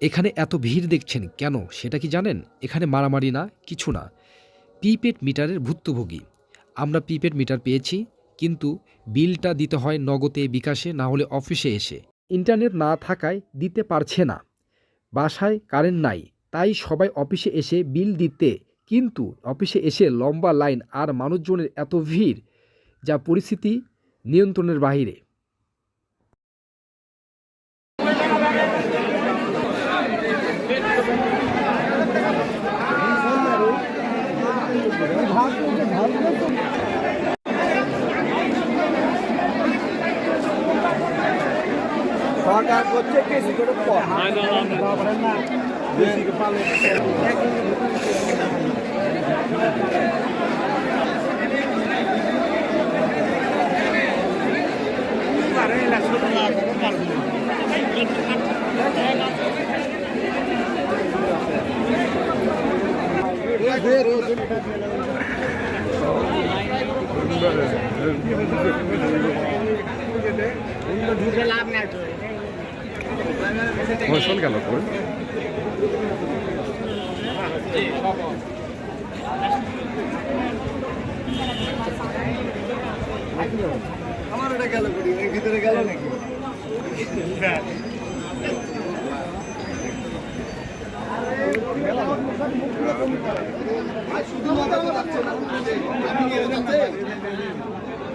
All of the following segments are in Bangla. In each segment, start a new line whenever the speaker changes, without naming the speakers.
এখানে এত ভিড় দেখছেন কেন সেটা কি জানেন? এখানে মারামারি না, কিছু না। প্রিপেড মিটারের ভুক্তভোগী। আমরা প্রিপেড মিটার পেয়েছি, কিন্তু বিলটা দিতে হয় নগদে বিকাশে, না হলে অফিসে এসে। ইন্টারনেট না থাকায় দিতে পারছে না। বাসায় কারেন্ট নাই, তাই সবাই অফিসে এসে বিল দিতে। কিন্তু অফিসে এসে লম্বা লাইন আর মানুষজনের এত ভিড়, যা পরিস্থিতি নিয়ন্ত্রণের বাইরে
সরকার করছে বেশি করে কম বেশি করে পালে
শোন গেল
আমার এটা গেল করি এর ভিতরে গেল নাকি? শুধু যাচ্ছে না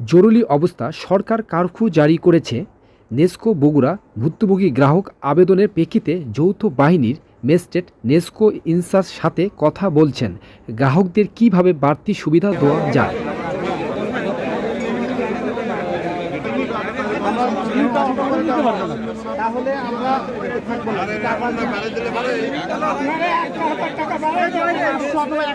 জরুরি অবস্থা সরকার কারফিউ জারি করেছে। নেস্কো বগুড়া ভুক্তভোগী গ্রাহক আবেদনের প্রেক্ষিতে যৌথ বাহিনীর মেস্টেট নেস্কো ইনসাস সাথে কথা বলছেন। গ্রাহকদের কীভাবে বাড়তি সুবিধা দেওয়া যায়?
তাহলে আমরা কথা বলতেছি আমাদের কথা বুঝতে পারব না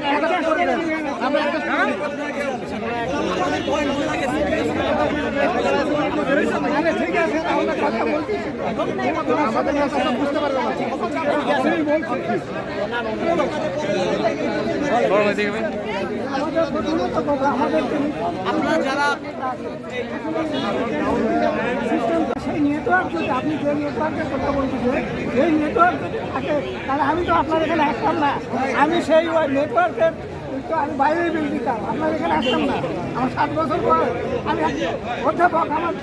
আপনারা যারা
সেই আপনি যে নেটওয়ার্কের কথা বলতেছেন, সেই নেটওয়ার্ক তাহলে আমি তো আপনার এখানে আসতাম না। আমি সেই নেটওয়ার্কের তো আমি বাইরে বিল দিতাম আপনার এখানে আসতাম না। আমার সাত বছর পর আমি অধ্যাপক আমার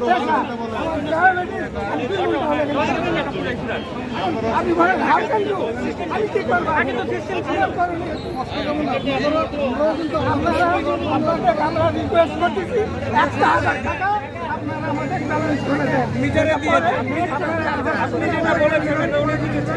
পেশা, আমার diabetes, আমি কি বলতে হবে এখানে? আমি ঘরে ঘাম কিন্তু আমি কি করব? আমি তো সিস্টেম ক্লিয়ার করিনি কিন্তু আপনারা আপনাদের আমরা রিকোয়েস্ট করতেছি একটা হাজার টাকা আপনারা আমাদের ব্যালেন্স করে দেন। মিটারে দিয়ে আপনি যেটা বলেছেন ওটা উনি দিতেছে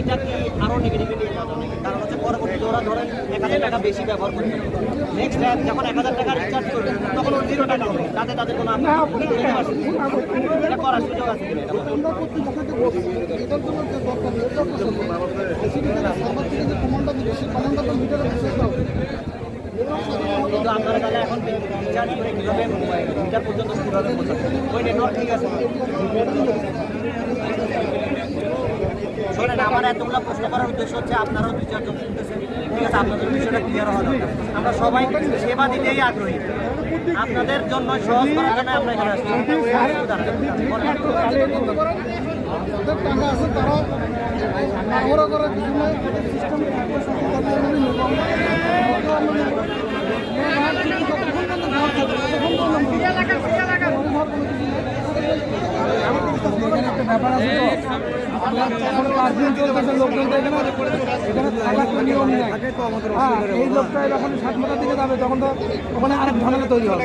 এটা
কি
আরও নেগেটিভিটি কারণ হচ্ছে পরবর্তীতে ওরা ধরেন এক হাজার টাকা বেশি ব্যবহার করবে নেক্সট টাইম যখন এক হাজার টাকা রিচার্জ করবে তখন ওর জিরো টাকা হবে তাতে তাদের কোনো এটা করার সুযোগ আছে কিনা। কিন্তু আপনারা তাহলে এখন রিচার্জ করে কীভাবে মিটার পর্যন্ত কীভাবে ওই নেটওয়ার্ক ঠিক আছে। আমার এতগুলো প্রশ্ন করার উদ্দেশ্য হচ্ছে আপনারাও দুই চারজন ঠিক আছে, আপনাদের বিষয়টা ক্লিয়ার দরকার। আমরা সবাই সেবা দিতেই আগ্রহী। আপনাদের জন্য সহজ করার জন্য আমরা এখানে আসছি।
যাদের টাকা আছে, তারা আগ্রহ করে, কিছু সিস্টেম হ্যাঁ এই লোকটা যখন সাত মাথার দিকে যাবে, তখন তো ওখানে আরেক ঝামেলা তৈরি হবে।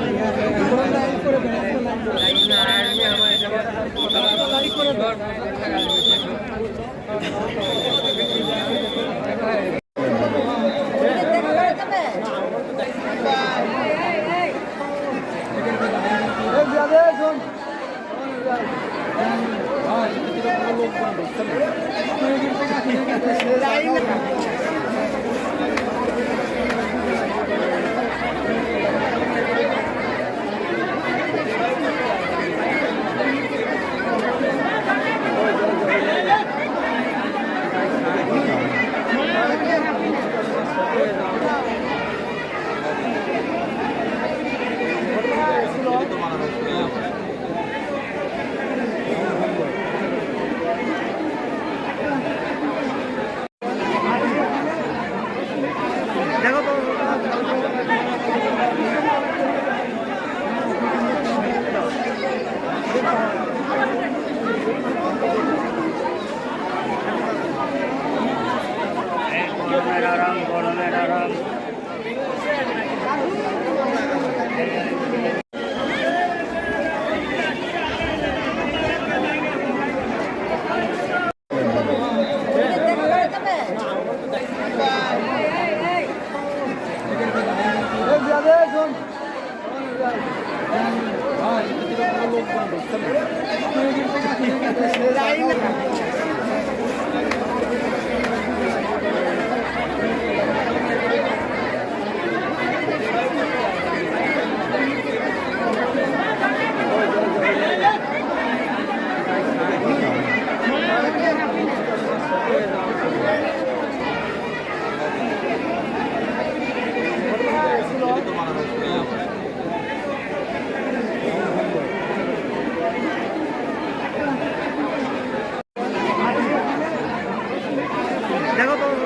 সম্ভব আপনার যদি এক্সট্রা লোক লাগে জায়গায় রেখে
আমরা
দ্রুত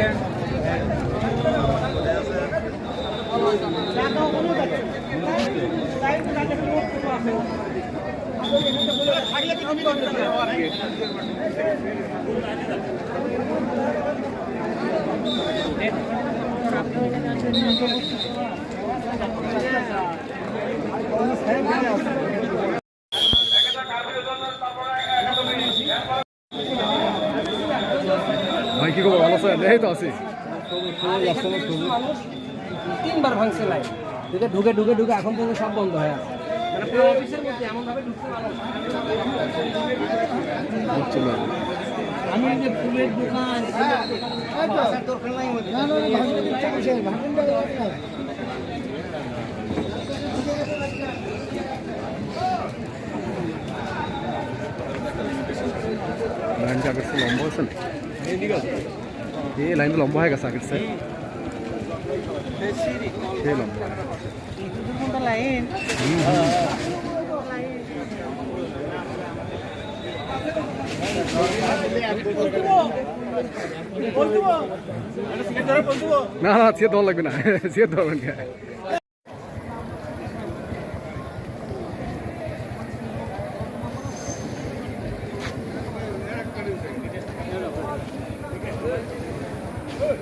শেষ
ভাই কি খবর? ভালো আছেন? এই তো আছি।
তিনবার ভাঙছে লাইন ঢুকে ঢুকে ঢুকে ঢুকে এখন পর্যন্ত সব বন্ধ হয়ে আছে। মানে পুরো অফিসের মধ্যে এমন ভাবে ঢুকতে পারো আমি এই যে ফুলের দোকান
লাইনটা আগের চেয়ে লম্বা হয়েছে না এই লাইনটা লম্বা হয়ে গেছে আগের চেয়ে। সে লম্বা।
লাইন
না না সে দল লাগবে না সে দল